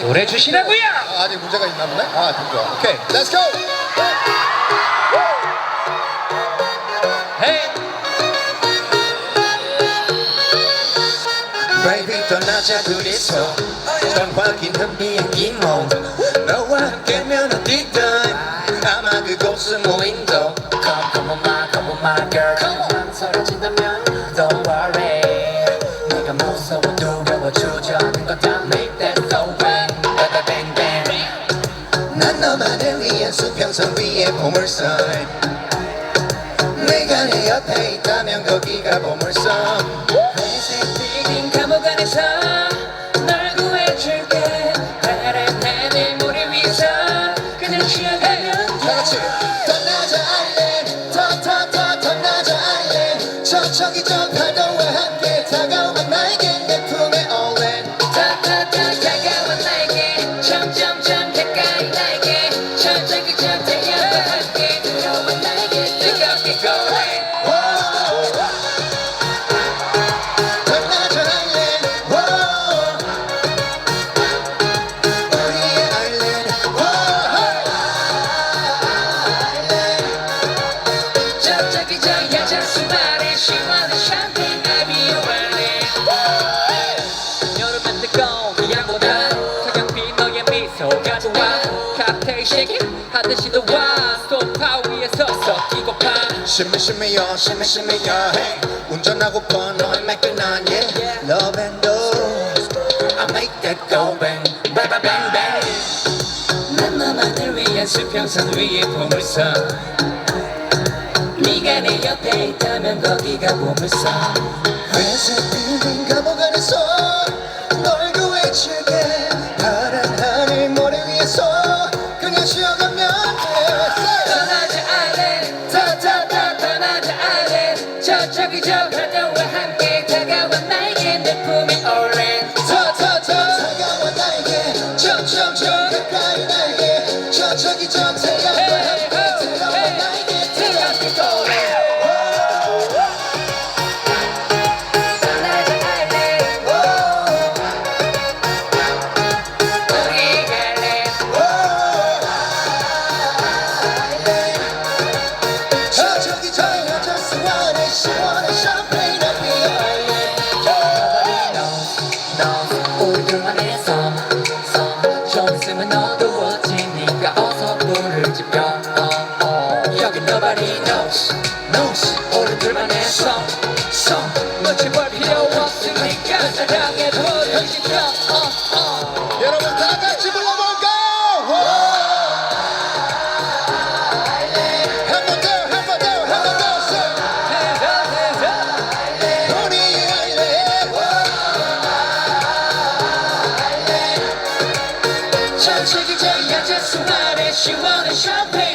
노래 주시라고요. 아, 아직 문제가 있나 보네. 아, 됐죠. 오케이, let's go. 헤이. Baby 떠나자 둘이서 전화기는 비행기 모드 너와 함께면 어디든 아마 그곳은 무인도 Come, come on my, come on my girl 망설여진다면 Don't worry 내가 무서워 두려워 주저하는 거다 Make 선 위에 보물선 내가 내 옆에 있다면 거기가 보물선 회색 빌딩 감옥 안에서 널 구해줄게. 파란 하늘 모래 위에서 그냥 쉬어가면 같이 떠나자 가 좋아 칵테일 쉐기 하듯이 너와 소파 위에 서서 뛰고파 심해 심해요, 심해 심해요. Hey, 운전하고픈 너의 매끈한 yeah. Love and love. I make that go bang bang bang bang bang 난 너만을 위한 수평선 위에 보물선 네가 내 옆에 있다면 거기가 보물선 회색 빌딩 감옥 안 Jackie Chan, Jackie 섬, 섬. 눈치 볼 필요 없으니까 어, 어. 여러분 다 같이? 한번 더, 한 번 더, 한 번 더. 우리의 알렌. 전 세계적 여자 수많은 시원한 샴페인